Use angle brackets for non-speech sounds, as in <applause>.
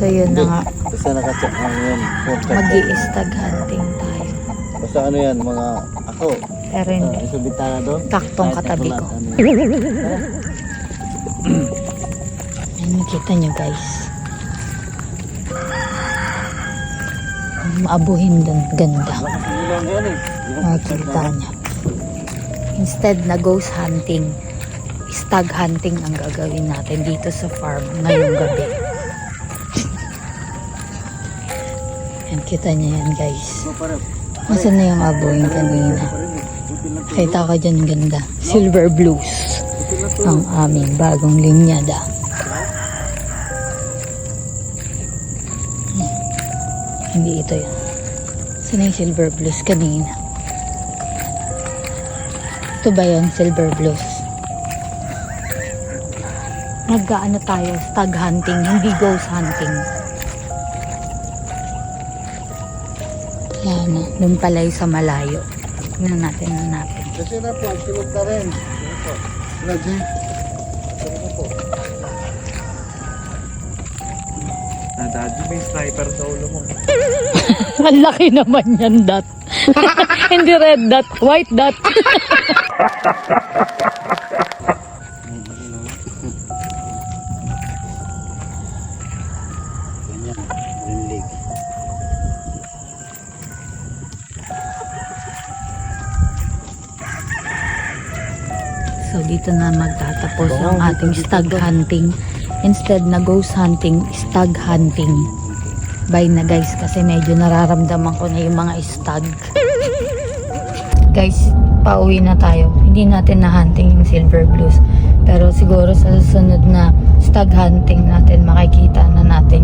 So yun na nga, Basta nakacheck lang yun. Mag stag hunting tayo. Basta ano yan, mga ako. Pero Uh, hindi. sa bintana doon. Taktong katabi ko. ano yan. Ayun, makita nyo guys. Maabuhin dun, ganda. Yan eh. Niya. Instead na ghost hunting, stag hunting ang gagawin natin dito sa farm ngayong gabi. Yan, kita niya yan guys. Nasaan na yung abuhin kanina? Pa rin eh. Buti na to. Kita ko dyan ganda. Silver blues. Ang aming bagong linyada. Hmm. Hindi ito yun. Saan yung silver blues kanina? Ito ba yung silver blues? Nagkaano tayo, stag hunting, hindi ghost hunting. Na, dun pala yung sa malayo. Tingnan natin hanapin. Kasi na po, ang silog na rin. Ano? Lagi. Ano po? Na daddy, may sniper sa ulo mo. <laughs> Ang laki naman yan, dot. <laughs> Hindi red dot, white dot. Ganyan. <laughs> So, dito na magtatapos ang ating stag hunting. Instead na ghost hunting, stag hunting. Bye na guys, kasi medyo nararamdaman ko na yung mga stag. guys, pauwi na tayo. Hindi natin na hunting yung silver blues. Pero siguro sa susunod na stag hunting natin, makikita na natin